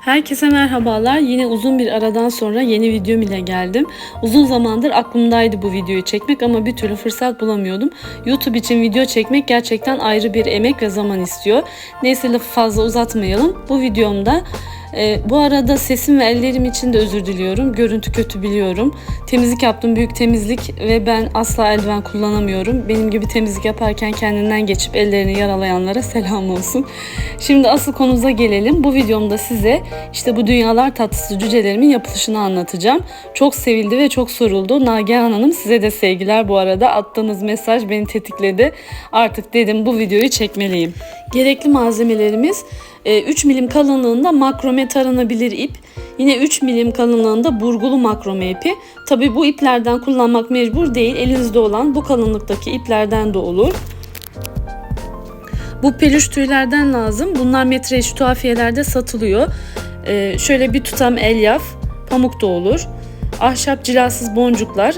Herkese merhabalar. Yine uzun bir aradan sonra yeni videom ile geldim. Uzun zamandır aklımdaydı bu videoyu çekmek ama bir türlü fırsat bulamıyordum. YouTube için video çekmek gerçekten ayrı bir emek ve zaman istiyor. Neyse lafı fazla uzatmayalım. Bu videomda e, bu arada sesim ve ellerim için de özür diliyorum. Görüntü kötü biliyorum. Temizlik yaptım, büyük temizlik ve ben asla eldiven kullanamıyorum. Benim gibi temizlik yaparken kendinden geçip ellerini yaralayanlara selam olsun. Şimdi asıl konumuza gelelim. Bu videomda size işte bu dünyalar tatlısı cücelerimin yapılışını anlatacağım. Çok sevildi ve çok soruldu. Nagihan Hanım size de sevgiler bu arada. Attığınız mesaj beni tetikledi. Artık dedim bu videoyu çekmeliyim. Gerekli malzemelerimiz 3 milim kalınlığında makrome taranabilir ip. Yine 3 milim kalınlığında burgulu makrome ipi. Tabi bu iplerden kullanmak mecbur değil. Elinizde olan bu kalınlıktaki iplerden de olur. Bu peluş tüylerden lazım. Bunlar metre eşi tuhafiyelerde satılıyor. Ee, şöyle bir tutam elyaf, pamuk da olur. Ahşap cilasız boncuklar.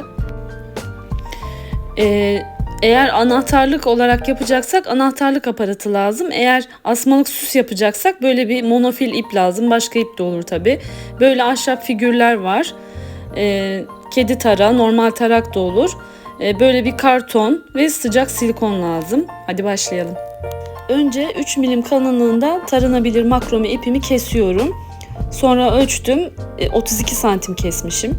Ee, eğer anahtarlık olarak yapacaksak anahtarlık aparatı lazım. Eğer asmalık süs yapacaksak böyle bir monofil ip lazım. Başka ip de olur tabi. Böyle ahşap figürler var. Ee, kedi tara, normal tarak da olur. Ee, böyle bir karton ve sıcak silikon lazım. Hadi başlayalım. Önce 3 milim kalınlığında taranabilir makrome ipimi kesiyorum. Sonra ölçtüm. 32 santim kesmişim.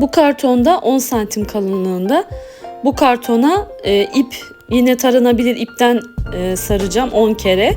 Bu kartonda 10 santim kalınlığında. Bu kartona e, ip yine taranabilir ipten e, saracağım 10 kere.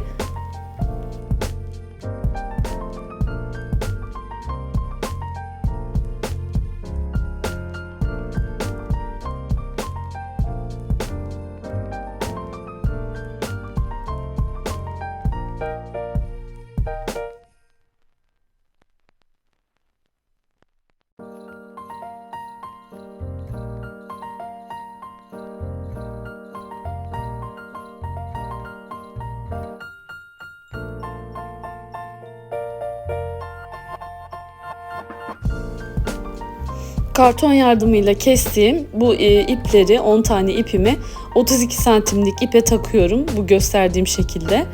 Karton yardımıyla kestiğim bu e, ipleri 10 tane ipimi 32 santimlik ipe takıyorum bu gösterdiğim şekilde.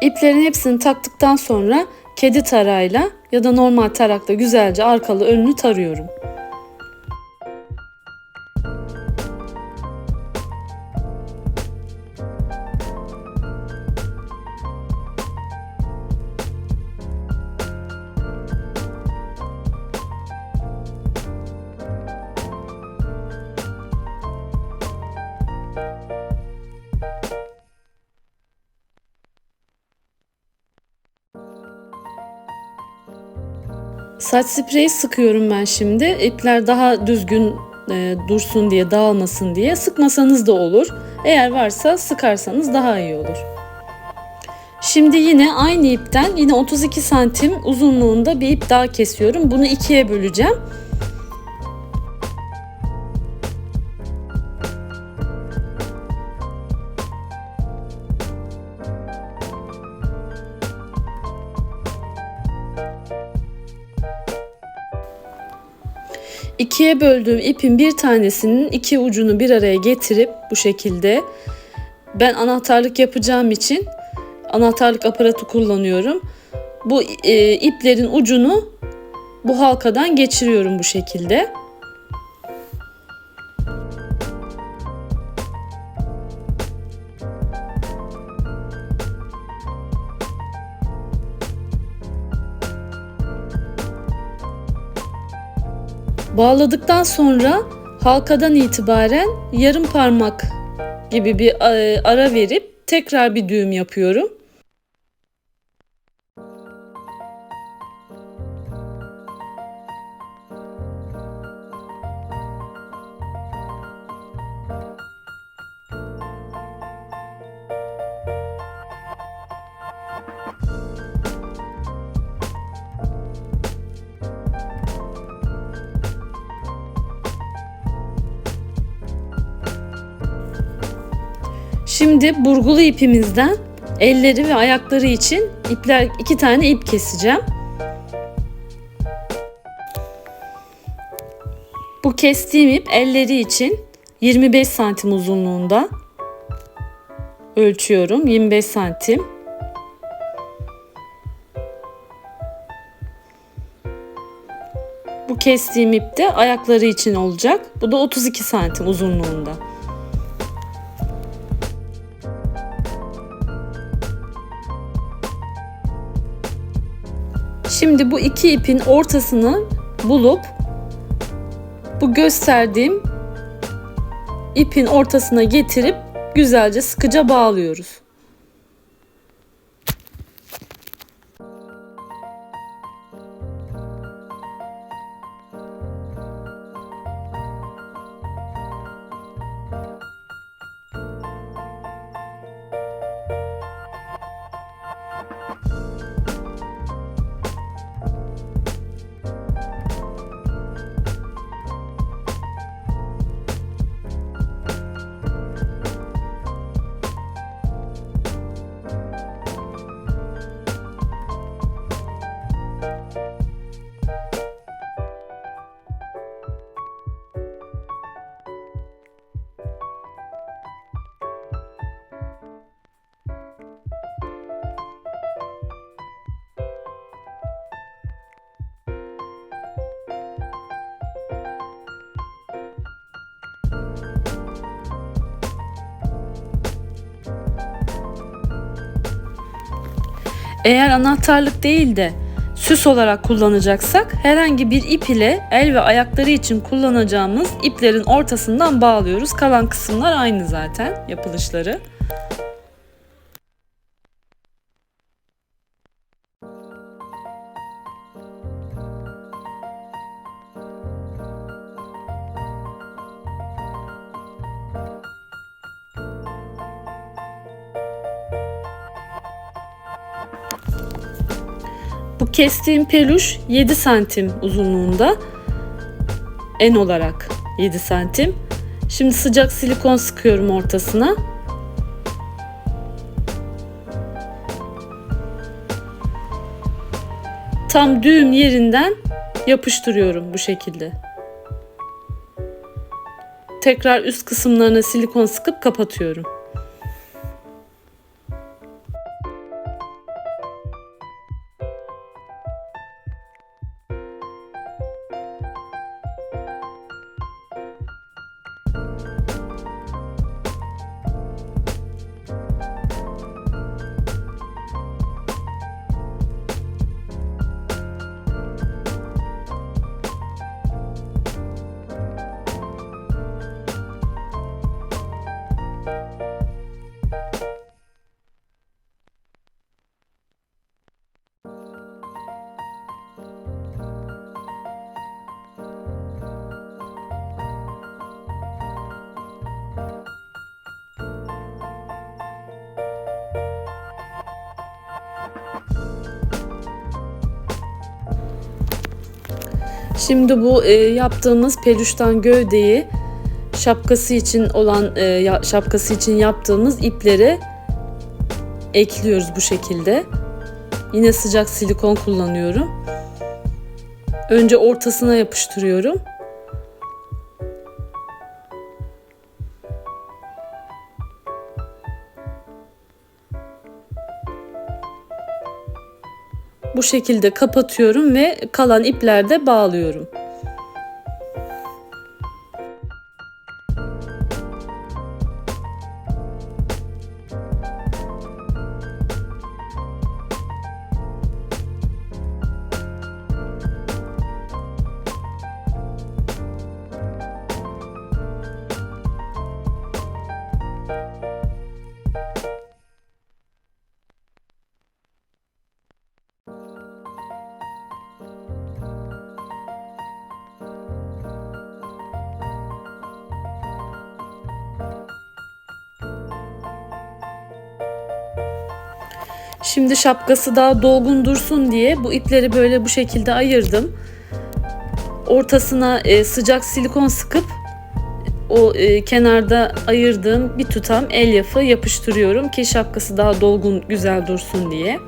İplerin hepsini taktıktan sonra kedi tarayla ya da normal tarakla güzelce arkalı önünü tarıyorum. Saç spreyi sıkıyorum ben şimdi. İpler daha düzgün e, dursun diye, dağılmasın diye. Sıkmasanız da olur. Eğer varsa sıkarsanız daha iyi olur. Şimdi yine aynı ipten yine 32 santim uzunluğunda bir ip daha kesiyorum. Bunu ikiye böleceğim. İkiye böldüğüm ipin bir tanesinin iki ucunu bir araya getirip bu şekilde ben anahtarlık yapacağım için anahtarlık aparatı kullanıyorum. Bu e, iplerin ucunu bu halkadan geçiriyorum bu şekilde. Bağladıktan sonra halkadan itibaren yarım parmak gibi bir e, ara verip tekrar bir düğüm yapıyorum. Şimdi burgulu ipimizden elleri ve ayakları için ipler iki tane ip keseceğim. Bu kestiğim ip elleri için 25 santim uzunluğunda ölçüyorum. 25 santim. Bu kestiğim ip de ayakları için olacak. Bu da 32 santim uzunluğunda. Şimdi bu iki ipin ortasını bulup bu gösterdiğim ipin ortasına getirip güzelce sıkıca bağlıyoruz. Eğer anahtarlık değil de süs olarak kullanacaksak herhangi bir ip ile el ve ayakları için kullanacağımız iplerin ortasından bağlıyoruz. Kalan kısımlar aynı zaten yapılışları. Kestiğim peluş 7 santim uzunluğunda. En olarak 7 santim. Şimdi sıcak silikon sıkıyorum ortasına. Tam düğüm yerinden yapıştırıyorum bu şekilde. Tekrar üst kısımlarına silikon sıkıp kapatıyorum. Şimdi bu e, yaptığımız peluştan gövdeyi şapkası için olan e, şapkası için yaptığımız ipleri ekliyoruz bu şekilde. Yine sıcak silikon kullanıyorum. Önce ortasına yapıştırıyorum. Bu şekilde kapatıyorum ve kalan iplerde bağlıyorum. Şimdi şapkası daha dolgun dursun diye bu ipleri böyle bu şekilde ayırdım. Ortasına e, sıcak silikon sıkıp o e, kenarda ayırdığım bir tutam elyafı yapıştırıyorum ki şapkası daha dolgun güzel dursun diye.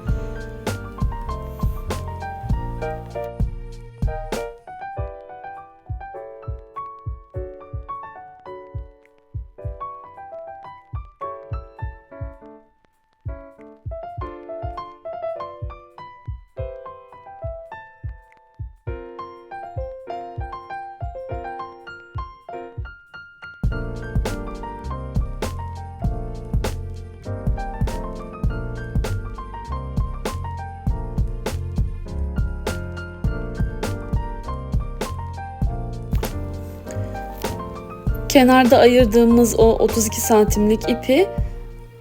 Kenarda ayırdığımız o 32 santimlik ipi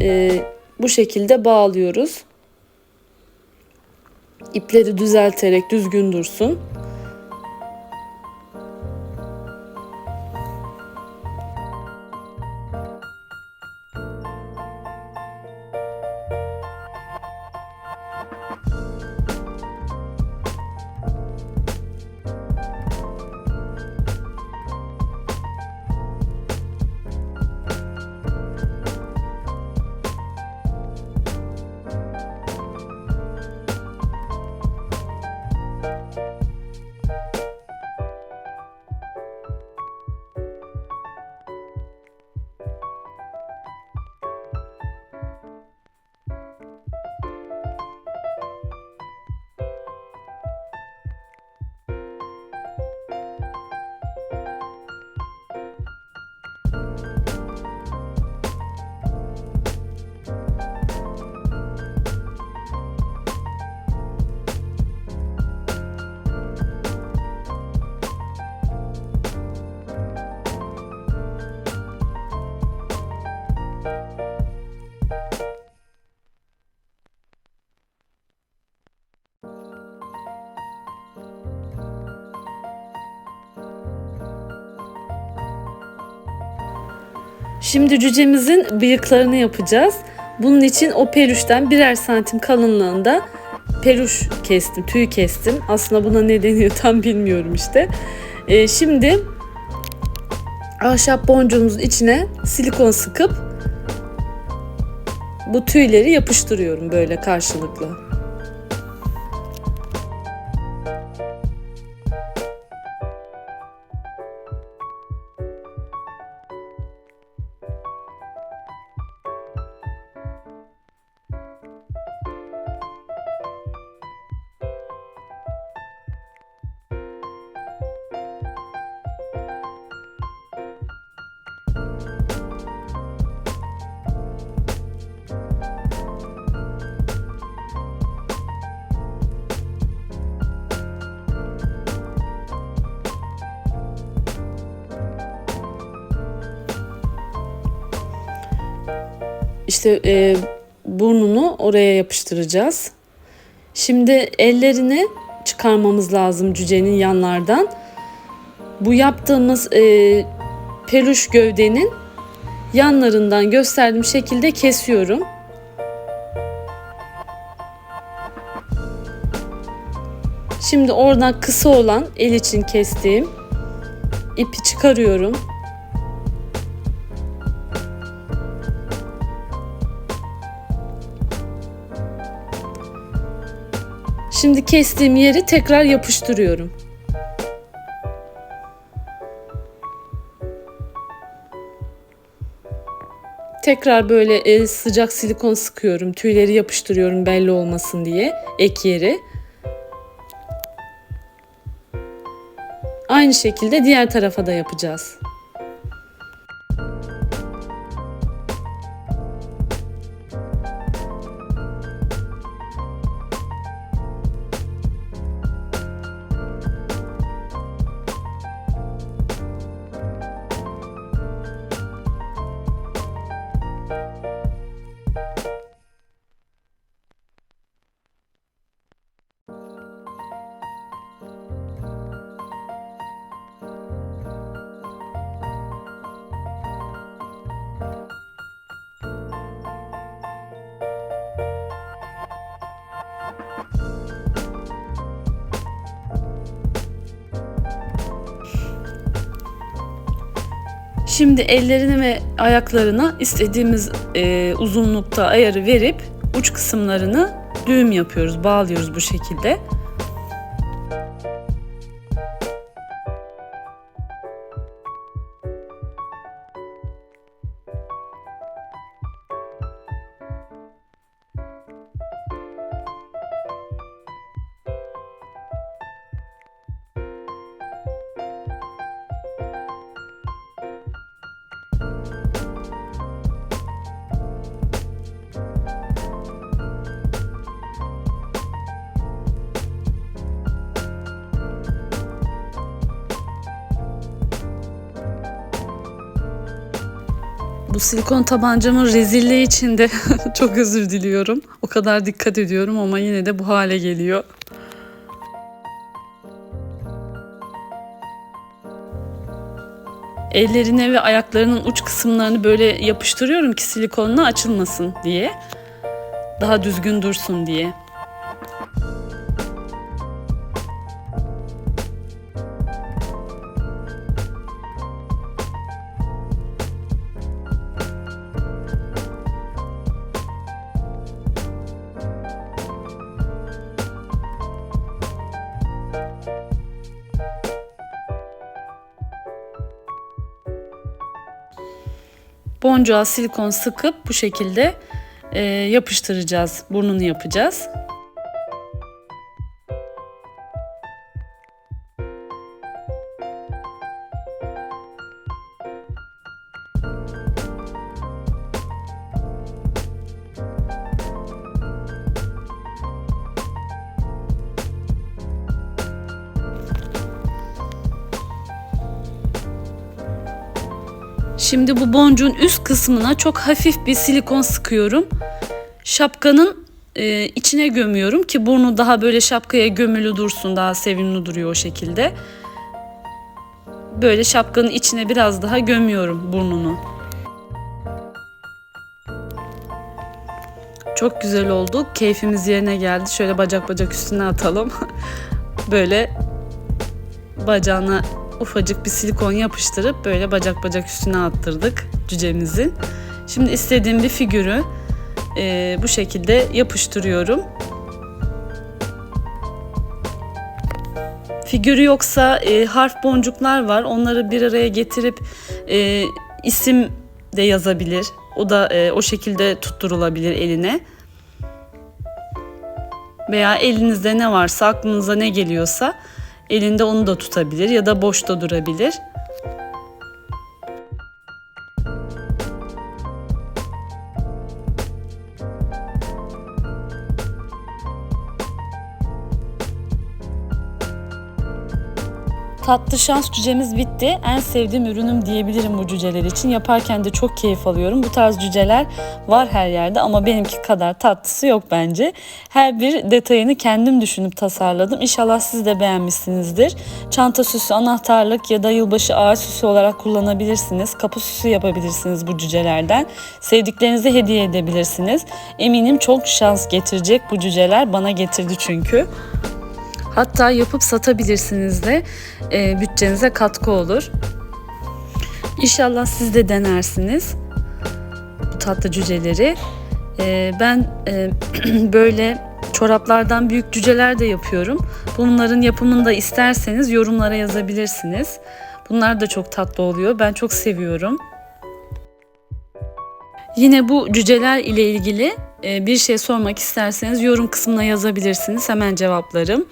e, bu şekilde bağlıyoruz. İpleri düzelterek düzgün dursun. Şimdi cücemizin bıyıklarını yapacağız. Bunun için o peruştan birer santim kalınlığında peruş kestim, tüy kestim. Aslında buna ne deniyor tam bilmiyorum işte. Ee, şimdi ahşap boncuğumuzun içine silikon sıkıp bu tüyleri yapıştırıyorum böyle karşılıklı. İşte e, burnunu oraya yapıştıracağız. Şimdi ellerini çıkarmamız lazım cücenin yanlardan. Bu yaptığımız e, peluş gövdenin yanlarından gösterdiğim şekilde kesiyorum. Şimdi oradan kısa olan el için kestiğim ipi çıkarıyorum. Şimdi kestiğim yeri tekrar yapıştırıyorum. Tekrar böyle e, sıcak silikon sıkıyorum. Tüyleri yapıştırıyorum belli olmasın diye ek yeri. Aynı şekilde diğer tarafa da yapacağız. Şimdi ellerini ve ayaklarına istediğimiz e, uzunlukta ayarı verip uç kısımlarını düğüm yapıyoruz, bağlıyoruz bu şekilde. Bu silikon tabancamın rezilliği için de çok özür diliyorum. O kadar dikkat ediyorum ama yine de bu hale geliyor. Ellerine ve ayaklarının uç kısımlarını böyle yapıştırıyorum ki silikonla açılmasın diye. Daha düzgün dursun diye. Boncuğa silikon sıkıp bu şekilde e, yapıştıracağız. Burnunu yapacağız. Boncuğun üst kısmına çok hafif bir silikon sıkıyorum. Şapkanın e, içine gömüyorum ki burnu daha böyle şapkaya gömülü dursun, daha sevimli duruyor o şekilde. Böyle şapkanın içine biraz daha gömüyorum burnunu. Çok güzel oldu. Keyfimiz yerine geldi. Şöyle bacak bacak üstüne atalım. böyle bacağına ufacık bir silikon yapıştırıp böyle bacak bacak üstüne attırdık cücemizin. Şimdi istediğim bir figürü e, bu şekilde yapıştırıyorum. Figürü yoksa e, harf boncuklar var. Onları bir araya getirip e, isim de yazabilir. O da e, o şekilde tutturulabilir eline. Veya elinizde ne varsa, aklınıza ne geliyorsa elinde onu da tutabilir ya da boşta durabilir. Tatlı şans cücemiz bitti. En sevdiğim ürünüm diyebilirim bu cüceler için. Yaparken de çok keyif alıyorum. Bu tarz cüceler var her yerde ama benimki kadar tatlısı yok bence. Her bir detayını kendim düşünüp tasarladım. İnşallah siz de beğenmişsinizdir. Çanta süsü, anahtarlık ya da yılbaşı ağaç süsü olarak kullanabilirsiniz. Kapı süsü yapabilirsiniz bu cücelerden. Sevdiklerinize hediye edebilirsiniz. Eminim çok şans getirecek bu cüceler. Bana getirdi çünkü. Hatta yapıp satabilirsiniz de e, bütçenize katkı olur. İnşallah siz de denersiniz bu tatlı cüceleri. E, ben e, böyle çoraplardan büyük cüceler de yapıyorum. Bunların yapımını da isterseniz yorumlara yazabilirsiniz. Bunlar da çok tatlı oluyor. Ben çok seviyorum. Yine bu cüceler ile ilgili e, bir şey sormak isterseniz yorum kısmına yazabilirsiniz. Hemen cevaplarım.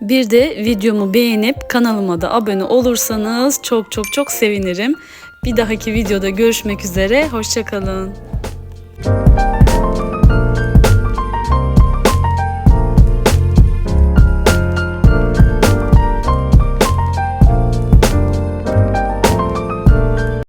Bir de videomu beğenip kanalıma da abone olursanız çok çok çok sevinirim. Bir dahaki videoda görüşmek üzere. Hoşçakalın.